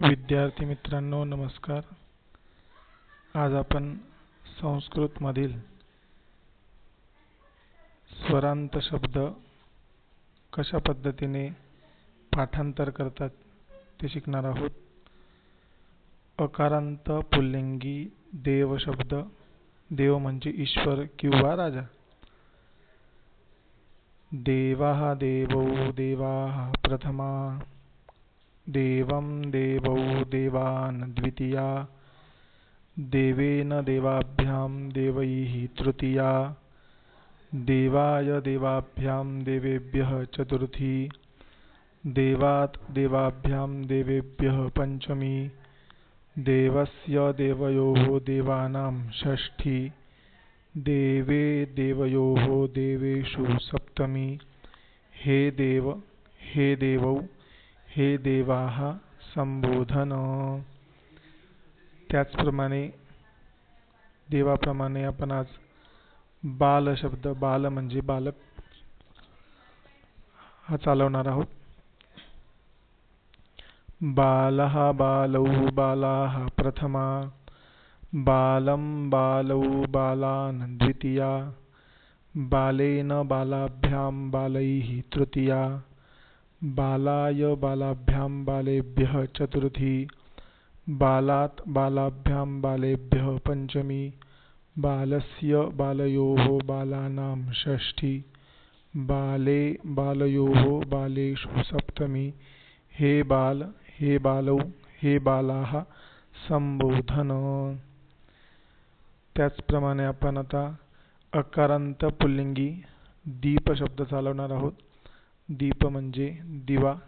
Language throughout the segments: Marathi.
विद्यार्थी मित्रांनो नमस्कार. आज आपण संस्कृतमधील स्वरांत शब्द कशा पद्धतीने पाठांतर करतात ते शिकणार आहोत. अकारांत पुल्लिंगी देव शब्द देव म्हणजे ईश्वर किंवा राजा. देवा देवौ देवा प्रथमा. देवं देवौ देवान् द्वितीया। देवेन देवाभ्यां देवैः तृतीया। देवाय देवाभ्यां देवेभ्यः चतुर्थी। देवात् देवाभ्यां देवेभ्यः पञ्चमी। देवस्य देवयोः देवानां षष्ठी। देवे देवयोः देवेषु सप्तमी। हे देव, हे देवौ। हे देवाः संबोधन. त्याचप्रमाणे देवाप्रमाणे आपण आज बाल शब्द बाल म्हणजे बालक हा चालवणार आहोत. बालः बालौ बालाः प्रथमा बालं बालौ बालान् द्वितीया बालेन बालाभ्यां बालैः तृतीया बालाय बालाभ्यां बालेभ्यः चतुर्थी। बालात् बालाभ्यां बालेभ्यः पञ्चमी। बालस्य बालयोः बालानां षष्ठी। बाले बालयोः बालेषु सप्तमी। हे बाल हे बालौ हे बालाः संबोधन त्याचप्रमाणे आपण आता अकारांत पुल्लिंगी दीप शब्द चालवणार आहोत. दीप म्हणजे दिवा।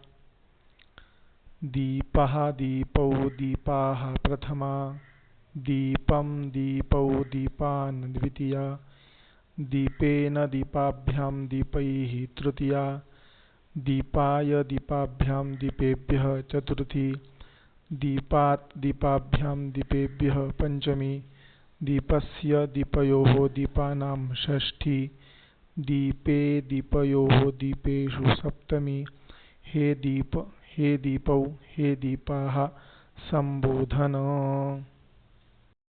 दीपः दीपौ दीपाः प्रथमा। दीपं दीपौ दीपान् द्वितीया। दीपेन दीपाभ्यां दीपैः तृतीया। दीपाय दीपाभ्यां दीपेभ्यः चतुर्थी। दीपात् दीपाभ्यां दीपेभ्यः पञ्चमी। दीपस्य दीपयोः दीपानां षष्ठी। दीपे दीपयोः दीपेषु सप्तमी। हे दीप हे दीपौ हे दीपाः सम्बोधन